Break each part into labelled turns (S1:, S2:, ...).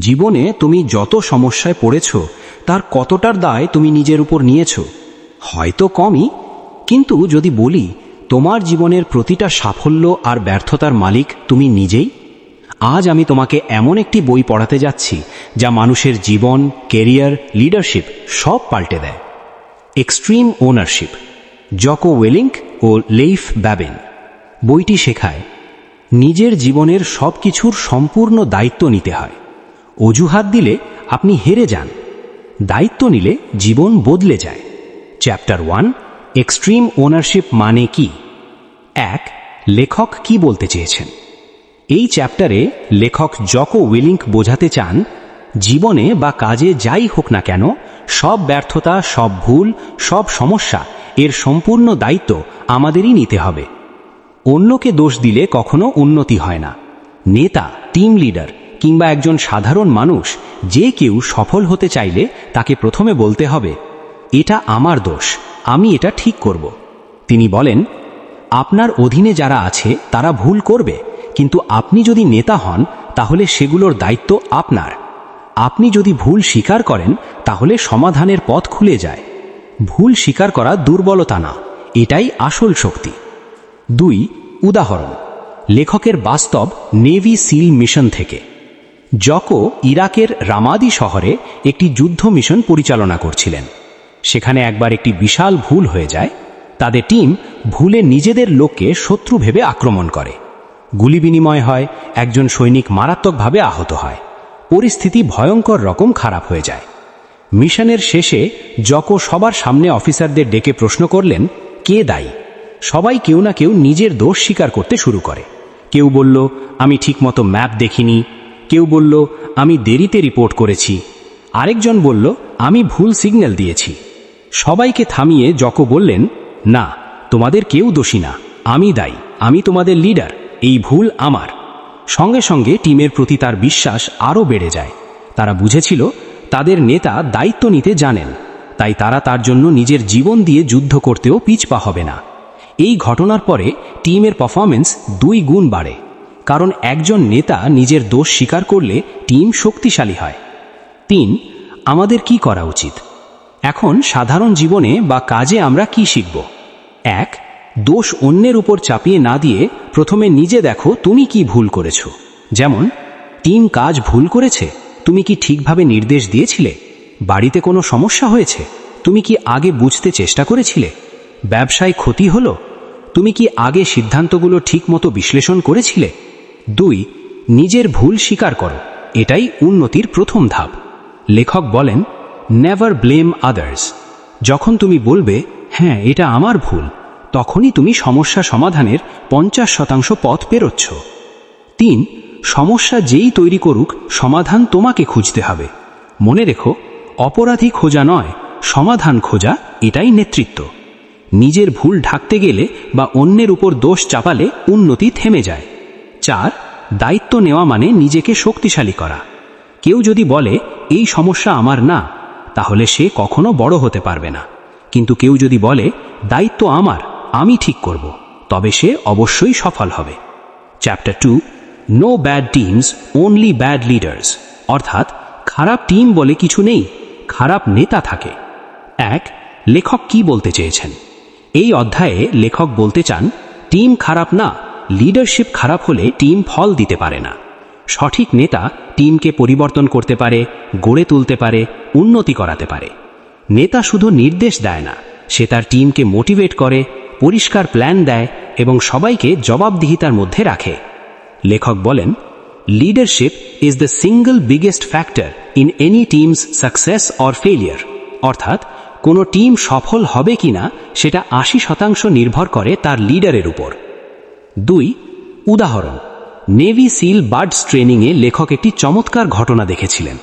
S1: জীবনে তুমি যত সমস্যায় পড়েছ, তার কতটার দায় তুমি নিজের উপর নিয়েছ? হয়তো কমই, কিন্তু যদি বলি, তোমার জীবনের প্রতিটা সাফল্য আর ব্যর্থতার মালিক তুমি নিজেই? আজ আমি তোমাকে এমন একটি বই পড়াতে যাচ্ছি, যা মানুষের জীবন, কেরিয়ার, লিডারশিপ সব পাল্টে দেয়। এক্সট্রিম ওনারশিপ, জকো ওয়েলিংক ও লেইফ ব্যাবেন। বইটি শেখায়, নিজের জীবনের সব কিছুর সম্পূর্ণ দায়িত্ব নিতে হয়। অজুহাত দিলে আপনি হেরে যান। দায়িত্ব নিলে জীবন বদলে যায়। চ্যাপ্টার ওয়ান এক্সট্রিম ওনারশিপ মানে কি? এক, লেখক কি বলতে চেয়েছেন? এই চ্যাপ্টারে লেখক জকো উইলিংক বোঝাতে চান, জীবনে বা কাজে যাই হোক না কেন, সব ব্যর্থতা, সব ভুল, সব সমস্যা এর সম্পূর্ণ দায়িত্ব আমাদেরই নিতে হবে। অন্যকে দোষ দিলে কখনো উন্নতি হয় না। নেতা টিম লিডার কিংবা একজন সাধারণ মানুষ যে কেউ সফল হতে চাইলে তাকে প্রথমে বলতে হবে, এটা আমার দোষ, আমি এটা ঠিক করব। তিনি বলেন, আপনার অধীনে যারা আছে, তারা ভুল করবে, কিন্তু আপনি যদি নেতা হন, তাহলে সেগুলোর দায়িত্ব আপনার। আপনি যদি ভুল স্বীকার করেন, তাহলে সমাধানের পথ খুলে যায়। ভুল স্বীকার করা দুর্বলতা না, এটাই আসল শক্তি। দুই, উদাহরণ, লেখকের বাস্তব নেভি সিল মিশন থেকে। জকো ইরাকের রামাদি শহরে একটি যুদ্ধ মিশন পরিচালনা করছিলেন। সেখানে একবার একটি বিশাল ভুল হয়ে যায়। তাদের টিম ভুলে নিজেদের লোককে শত্রু ভেবে আক্রমণ করে। গুলি বিনিময় হয়, একজন সৈনিক মারাত্মকভাবে আহত হয়। পরিস্থিতি ভয়ঙ্কর রকম খারাপ হয়ে যায়। মিশনের শেষে জকো সবার সামনে অফিসারদের ডেকে প্রশ্ন করলেন, কে দায়ী? সবাই কেউ না কেউ নিজের দোষ স্বীকার করতে শুরু করে। কেউ বলল, আমি ঠিকমতো ম্যাপ দেখিনি কেউ বলল, আমি দেরিতে রিপোর্ট করেছি। আরেকজন বলল, আমি ভুল সিগন্যাল দিয়েছি। সবাইকে থামিয়ে জকো বললেন, না, তোমাদের কেউ দোষী না, আমি দায়ী, আমি তোমাদের লিডার, এই ভুল আমার। সঙ্গে সঙ্গে টিমের প্রতি তার বিশ্বাস আরও বেড়ে যায়। তারা বুঝেছিল, তাদের নেতা দায়িত্ব নিতে জানেন, তাই তারা তার জন্য নিজের জীবন দিয়ে যুদ্ধ করতেও পিছপা হবে না। এই ঘটনার পরে টিমের পারফরমেন্স দুই গুণ বাড়ে। কারণ একজন নেতা নিজের দোষ স্বীকার করলে টিম শক্তিশালী হয়। তিন, আমাদের কি করা উচিত? এখন সাধারণ জীবনে বা কাজে আমরা কি শিখব? এক, দোষ অন্যের উপর চাপিয়ে না দিয়ে প্রথমে নিজে দেখো তুমি কি ভুল করেছ। যেমন, টিম কাজ ভুল করেছে, তুমি কি ঠিকভাবে নির্দেশ দিয়েছিলে? বাড়িতে কোনো সমস্যা হয়েছে? তুমি কি আগে বুঝতে চেষ্টা করেছিলে? ব্যবসায় ক্ষতি হলো? তুমি কি আগে সিদ্ধান্তগুলো ঠিকমতো বিশ্লেষণ করেছিলে? দুই, নিজের ভুল স্বীকার করো। এটাই উন্নতির প্রথম ধাপ। লেখক বলেন নেভার ব্লেম আদার্স যখন তুমি বলবে হ্যাঁ এটা আমার ভুল, তখনই তুমি সমস্যা সমাধানের পঞ্চাশ শতাংশ পথ পেরোচ্ছ। তিন, সমস্যা যেই তৈরি করুক, সমাধান তোমাকে খুঁজতে হবে। মনে রেখো, অপরাধী খোঁজা নয়, সমাধান খোঁজা, এটাই নেতৃত্ব। নিজের ভুল ঢাকতে গেলে বা অন্যের উপর দোষ চাপালে উন্নতি থেমে যায়। চার দায়িত্ব নেওয়া মানে নিজেকে শক্তিশালী করা। কেউ যদি বলে, এই সমস্যা আমার না, তাহলে সে কখনো বড় হতে পারবে না। কিন্তু কেউ যদি বলে, দায়িত্ব আমার, আমি ঠিক করব, তবে সে অবশ্যই সফল হবে। Chapter two no bad teams only bad leaders অর্থাৎ, খারাপ টিম বলে কিছু নেই, খারাপ নেতা থাকে। এক, লেখক কি বলতে চেয়েছেন? এই অধ্যায়ে লেখক বলতে চান, টিম খারাপ না লিডারশিপ খারাপ হলে টিম ফল দিতে পারে না। সঠিক নেতা টিমকে পরিবর্তন করতে পারে, গড়ে তুলতে পারে, উন্নতি করাতে পারে। নেতা শুধু নির্দেশ দেয় না, সে তার টিমকে মোটিভেট করে, পরিষ্কার প্ল্যান দেয় এবং সবাইকে জবাবদিহিতার মধ্যে রাখে। লেখক বলেন leadership is the single biggest factor in any team's success or failure অর্থাৎ, কোনো টিম সফল হবে কিনা, সেটা আশি শতাংশ নির্ভর করে তার লিডারের উপর। দুই, উদাহরণ নেভি সিল বার্ডস ট্রেনিংয়ে লেখক একটি চমৎকার ঘটনা দেখেছিলেন।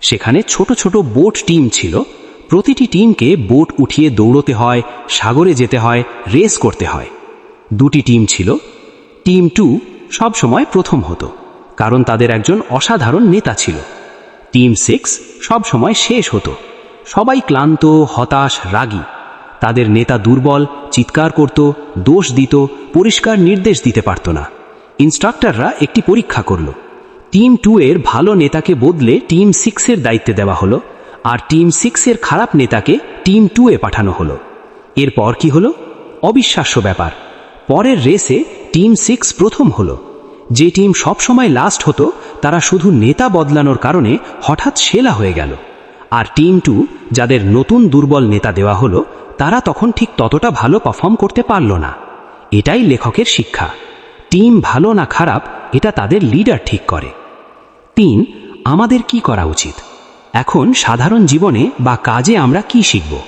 S1: সেখানে ছোট ছোট বোট টিম ছিল। প্রতিটি টিমকে বোট উঠিয়ে দৌড়তে হয়, সাগরে যেতে হয়, রেস করতে হয়। দুটি টিম ছিল। টিম টু সবসময় প্রথম হতো, কারণ তাদের একজন অসাধারণ নেতা ছিল। টিম সিক্স সবসময় শেষ হতো। সবাই ক্লান্ত, হতাশ, রাগী। তাদের নেতা দুর্বল, চিৎকার করত, দোষ দিত, পরিষ্কার নির্দেশ দিতে পারত না। ইনস্ট্রাক্টররা একটি পরীক্ষা করল। টিম টু এর ভালো নেতাকে বদলে টিম সিক্সের দায়িত্বে দেওয়া হলো, আর টিম সিক্সের খারাপ নেতাকে টিম টু এ পাঠানো হলো। এরপর কি হলো? অবিশ্বাস্য ব্যাপার। পরের রেসে টিম সিক্স প্রথম হলো। যে টিম সবসময় লাস্ট হতো, তারা শুধু নেতা বদলানোর কারণে হঠাৎ সেলা হয়ে গেল। আর টিম টু, যাদের নতুন দুর্বল নেতা দেওয়া হলো তারা তখন ঠিক ততটা ভালো পারফর্ম করতে পারল না। এটাই লেখকের শিক্ষা। টিম ভালো না খারাপ, এটা তাদের লিডার ঠিক করে। তিন, আমাদের কি করা উচিত? এখন সাধারণ জীবনে বা কাজে আমরা কি শিখব?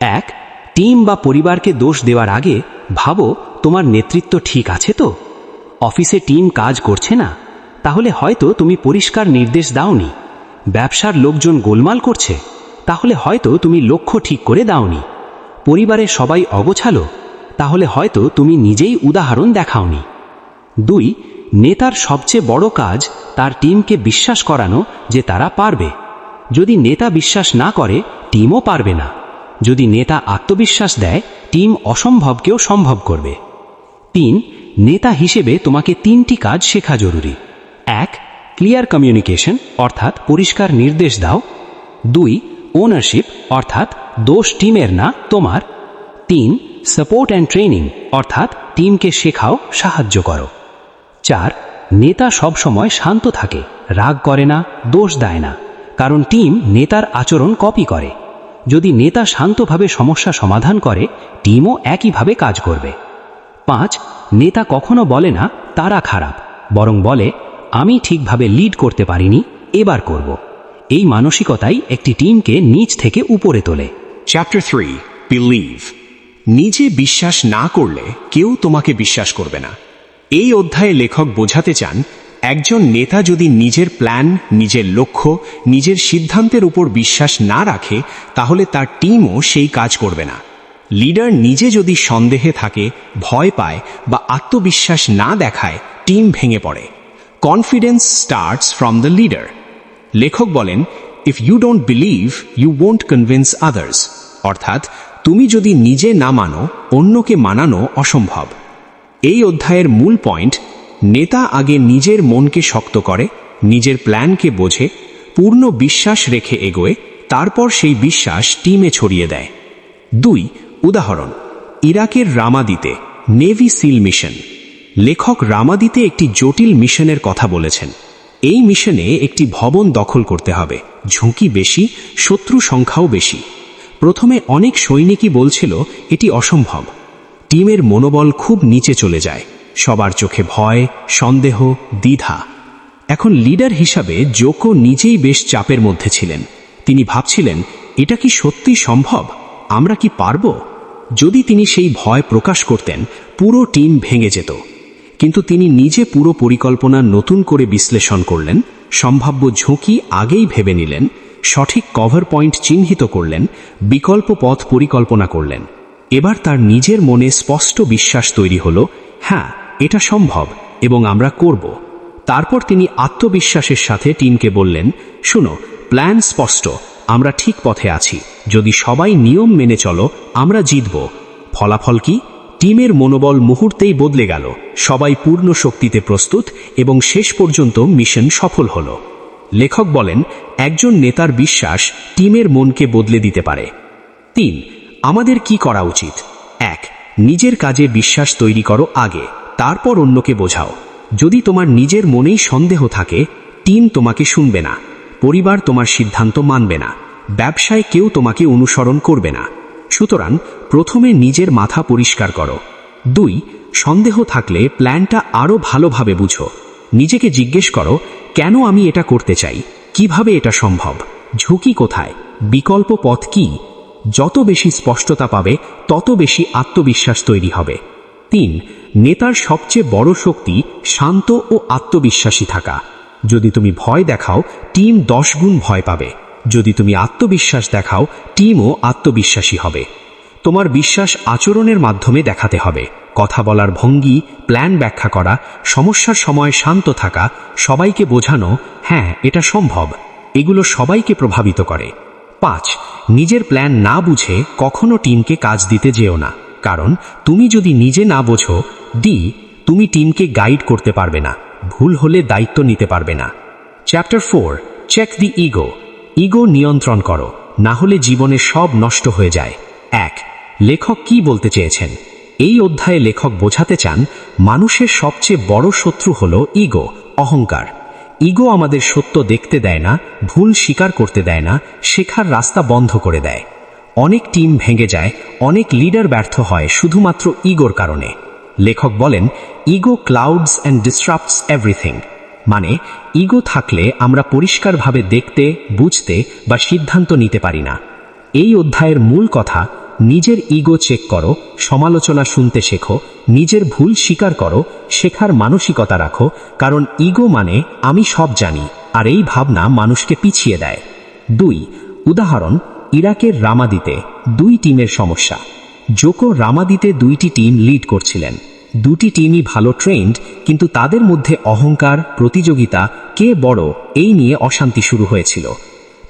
S1: এক, টিম বা পরিবারকে দোষ দেওয়ার আগে ভাবো, তোমার নেতৃত্ব ঠিক আছে তো? অফিসে টিম কাজ করছে না? তাহলে হয়তো তুমি পরিষ্কার নির্দেশ দাওনি। ব্যবসার লোকজন গোলমাল করছে? তাহলে হয়তো তুমি লক্ষ্য ঠিক করে দাওনি। পরিবারের সবাই অগোছালো, তাহলে হয়তো তুমি নিজেই উদাহরণ দেখাওনি। দুই, নেতার সবচেয়ে বড় কাজ তার টিমকে বিশ্বাস করানো যে তারা পারবে। যদি নেতা বিশ্বাস না করে, টিমও পারবে না। যদি নেতা আত্মবিশ্বাস দেয়, টিম অসম্ভবকেও সম্ভব করবে। তিন, নেতা হিসেবে তোমাকে তিনটি কাজ শেখা জরুরি। এক, ক্লিয়ার কমিউনিকেশন, অর্থাৎ পরিষ্কার নির্দেশ দাও। দুই, ওনারশিপ, অর্থাৎ দোষ টিমের না, তোমার। তিন সাপোর্ট অ্যান্ড ট্রেনিং অর্থাৎ টিমকে শেখাও, সাহায্য করো। চার, নেতা সবসময় শান্ত থাকে, রাগ করে না, দোষ দেয় না, কারণ টিম নেতার আচরণ কপি করে। যদি নেতা শান্তভাবে সমস্যা সমাধান করে, টিমও একইভাবে কাজ করবে। পাঁচ, নেতা কখনো বলে না, তারা খারাপ, বরং বলে, আমি ঠিকভাবে লিড করতে পারিনি, এবার করব। এই মানসিকতাই একটি টিমকে নিচ থেকে উপরে তোলে।
S2: চ্যাপ্টার থ্রি বিলিভ নিজে বিশ্বাস না করলে কেউ তোমাকে বিশ্বাস করবে না। এই অধ্যায়ে লেখক বোঝাতে চান, একজন নেতা যদি নিজের প্ল্যান নিজের লক্ষ্য, নিজের সিদ্ধান্তের উপর বিশ্বাস না রাখে, তাহলে তার টিমও সেই কাজ করবে না। লিডার নিজে যদি সন্দেহে থাকে, ভয় পায় বা আত্মবিশ্বাস না দেখায় টিম ভেঙে পড়ে। Confidence starts from the leader লেখক বলেন if you don't believe you won't convince others অর্থাৎ, তুমি যদি নিজে না মানো, অন্যকে মানানো অসম্ভব। এই অধ্যায়ের মূল পয়েন্ট, নেতা আগে নিজের মনকে শক্ত করে, নিজের প্ল্যানকে বোঝে, পূর্ণ বিশ্বাস রেখে এগোয়, তারপর সেই বিশ্বাস টিমে ছড়িয়ে দেয়। দুই, উদাহরণ, ইরাকের রামাদিতে, নেভি সিল মিশন। লেখক রামাদিতে একটি জটিল মিশনের কথা বলেছেন। এই মিশনে একটি ভবন দখল করতে হবে। ঝুঁকি বেশি, শত্রু সংখ্যাও বেশি। প্রথমে অনেক সৈনিকই বলছিল, এটি অসম্ভব। টিমের মনোবল খুব নিচে চলে যায়। সবার চোখে ভয়, সন্দেহ, দ্বিধা। এখন লিডার হিসাবে জোকো নিজেই বেশ চাপের মধ্যে ছিলেন। তিনি ভাবছিলেন, এটা কি সত্যি সম্ভব? আমরা কি পারব? যদি তিনি সেই ভয় প্রকাশ করতেন, পুরো টিম ভেঙে যেত। কিন্তু তিনি নিজে পুরো পরিকল্পনা নতুন করে বিশ্লেষণ করলেন। সম্ভাব্য ঝুঁকি আগেই ভেবে নিলেন, সঠিক কভার পয়েন্ট চিহ্নিত করলেন, বিকল্প পথ পরিকল্পনা করলেন। এবার তার নিজের মনে স্পষ্ট বিশ্বাস তৈরি হলো হ্যাঁ এটা সম্ভব এবং আমরা করব। তারপর তিনি আত্মবিশ্বাসের সাথে টিমকে বললেন, শুনো, প্ল্যান স্পষ্ট, আমরা ঠিক পথে আছি। যদি সবাই নিয়ম মেনে চলো, আমরা জিতব। ফলাফল কি? টিমের মনোবল মুহূর্তেই বদলে গেল। সবাই পূর্ণ শক্তিতে প্রস্তুত এবং শেষ পর্যন্ত মিশন সফল হল। লেখক বলেন, একজন নেতার বিশ্বাস টিমের মনকে বদলে দিতে পারে। তিন, আমাদের কি করা উচিত? এক, নিজের কাজে বিশ্বাস তৈরি করো আগে, তারপর অন্যকে বোঝাও। যদি তোমার নিজের মনেই সন্দেহ থাকে, টিম তোমাকে শুনবে না, পরিবার তোমার সিদ্ধান্ত মানবে না, ব্যবসায় কেউ তোমাকে অনুসরণ করবে না। সুতরাং প্রথমে নিজের মাথা পরিষ্কার করো। দুই, সন্দেহ থাকলে প্ল্যানটা আরও ভালোভাবে বুঝো। নিজেকে জিজ্ঞেস করো, কেন আমি এটা করতে চাই? কীভাবে এটা সম্ভব? ঝুঁকি কোথায়? বিকল্প পথ কি? যত বেশি স্পষ্টতা পাবে, তত বেশি আত্মবিশ্বাস তৈরি হবে। তিন, নেতার সবচেয়ে বড় শক্তি শান্ত ও আত্মবিশ্বাসী থাকা। যদি তুমি ভয় দেখাও, টিম দশ গুণ ভয় পাবে। যদি তুমি আত্মবিশ্বাস দেখাও, টিমও আত্মবিশ্বাসী হবে। তোমার বিশ্বাস আচরণের মাধ্যমে দেখাতে হবে। কথা বলার ভঙ্গি, প্ল্যান ব্যাখ্যা করা, সমস্যার সময় শান্ত থাকা, সবাইকে বোঝানো হ্যাঁ এটা সম্ভব। এগুলো সবাইকে প্রভাবিত করে। পাঁচ, নিজের প্ল্যান না বুঝে কখনো টিমকে কাজ দিতে যেও না। কারণ, তুমি যদি নিজে না বোঝো, ডি, তুমি টিমকে গাইড করতে পারবে না। ভুল হলে দায়িত্ব নিতে পারবে না। Chapter four, check the ego. Ego নিয়ন্ত্রণ করো, না হলে জীবনে সব নষ্ট হয়ে যায়। এক, লেখক কি বলতে চেয়েছেন? এই অধ্যায়ে লেখক বোঝাতে চান, মানুষের সবচেয়ে বড় শত্রু হল ইগো, অহংকার। ইগো আমাদের সত্য দেখতে দেয় না, ভুল স্বীকার করতে দেয় না, শেখার রাস্তা বন্ধ করে দেয়। অনেক টিম ভেঙে যায়, অনেক লিডার ব্যর্থ হয় শুধুমাত্র ইগোর কারণে। লেখক বলেন, ego clouds and disrupts everything. মানে ইগো থাকলে আমরা পরিষ্কারভাবে দেখতে, বুঝতে বা সিদ্ধান্ত নিতে পারি না। এই অধ্যায়ের মূল কথা, নিজের ইগো চেক করো, সমালোচনা শুনতে শেখো, নিজের ভুল স্বীকার করো, শেখার মানসিকতা রাখো, কারণ ইগো মানে আমি সব জানি, আর এই ভাবনা মানুষকে পিছিয়ে দেয়। দুই, উদাহরণ, ইরাকের রামাদিতে দুই টিমের সমস্যা। জোকো রামাদিতে দুইটি টিম লিড করছিলেন। দুটি টিমই ভালো ট্রেন্ড কিন্তু তাদের মধ্যে অহংকার, প্রতিযোগিতা, কে বড়, এই নিয়ে অশান্তি শুরু হয়েছিল।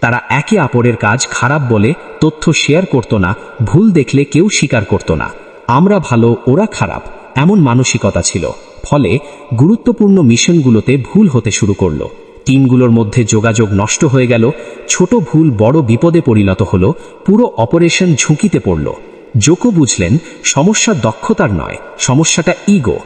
S2: তারা একে অপরের কাজ খারাপ বলে, তথ্য শেয়ার করত না, ভুল দেখলে কেউ স্বীকার করত না। আমরা ভালো, ওরা খারাপ, এমন মানসিকতা ছিল। ফলে, গুরুত্বপূর্ণ মিশনগুলোতে ভুল হতে শুরু করল। টিমগুলোর মধ্যে যোগাযোগ নষ্ট হয়ে গেল, ছোট ভুল বড় বিপদে পরিণত হলো, পুরো অপারেশন ঝুঁকিতে পড়ল। জোকো বুঝলেন, সমস্যা দক্ষতার নয়, সমস্যাটা ইগো।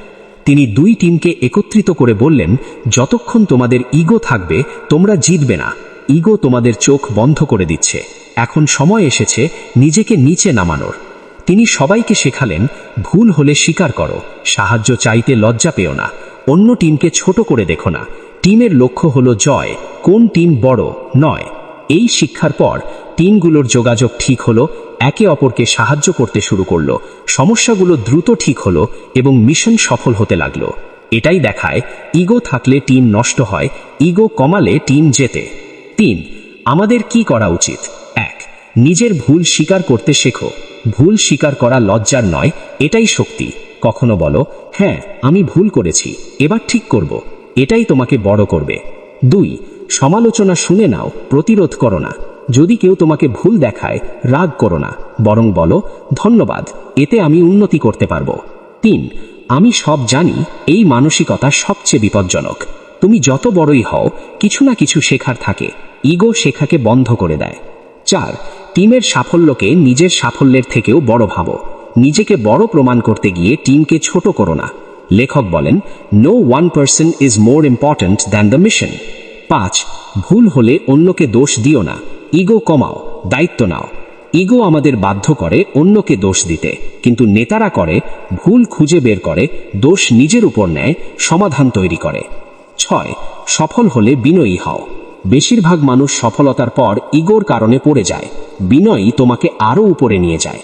S2: তিনি দুই টিমকে একত্রিত করে বললেন, যতক্ষণ তোমাদের ইগো থাকবে, তোমরা জিতবে না। ইগো তোমাদের চোখ বন্ধ করে দিচ্ছে। এখন সময় এসেছে নিজেকে নিচে নামানোর। তিনি সবাইকে শেখালেন, ভুল হলে স্বীকার করো, সাহায্য চাইতে লজ্জা পেও না। অন্য টিমকে ছোট করে দেখো না। টিমের লক্ষ্য হলো জয়, কোন টিম বড় নয়। এই শিক্ষার পর টিমগুলোর যোগাযোগ ঠিক হলো, একে অপরকে সাহায্য করতে শুরু করল। সমস্যাগুলো দ্রুত ঠিক হলো এবং মিশন সফল হতে লাগল। এটাই দেখায়, ইগো থাকলে টিম নষ্ট হয়, ইগো কমালে টিম জেতে। তিন, আমাদের কি করা উচিত? এক, নিজের ভুল স্বীকার করতে শেখো। ভুল স্বীকার করা লজ্জার নয়, এটাই শক্তি। কখনো বলো হ্যাঁ আমি ভুল করেছি, এবার ঠিক করব। এটাই তোমাকে বড় করবে। দুই, সমালোচনা শুনে নাও, প্রতিরোধ করো না। যদি কেউ তোমাকে ভুল দেখায়, রাগ করো না। বরং বলো, ধন্যবাদ, এতে আমি উন্নতি করতে পারব। তিন, আমি সব জানি, এই মানসিকতা সবচেয়ে বিপজ্জনক। তুমি যত বড়ই হও, কিছু না কিছু শেখার থাকে। ইগো শেখাকে বন্ধ করে দেয়। চার, টিমের সাফল্যকে নিজের সাফল্যের থেকেও বড় ভাবো। নিজেকে বড় প্রমাণ করতে গিয়ে টিমকে ছোট করো না। লেখক বলেন no one person is more important than the mission পাঁচ, ভুল হলে অন্যকে দোষ দিও না। ইগো কমাও, দায়িত্ব নাও। ইগো আমাদের বাধ্য করে অন্যকে দোষ দিতে, কিন্তু নেতারা করে, ভুল খুঁজে বের করে, দোষ নিজের উপর নেয়, সমাধান তৈরি করে। ছয়, সফল হলে বিনয়ী হও। বেশিরভাগ মানুষ সফলতার পর ইগোর কারণে পড়ে যায়। বিনয়ী তোমাকে আরও উপরে নিয়ে যায়।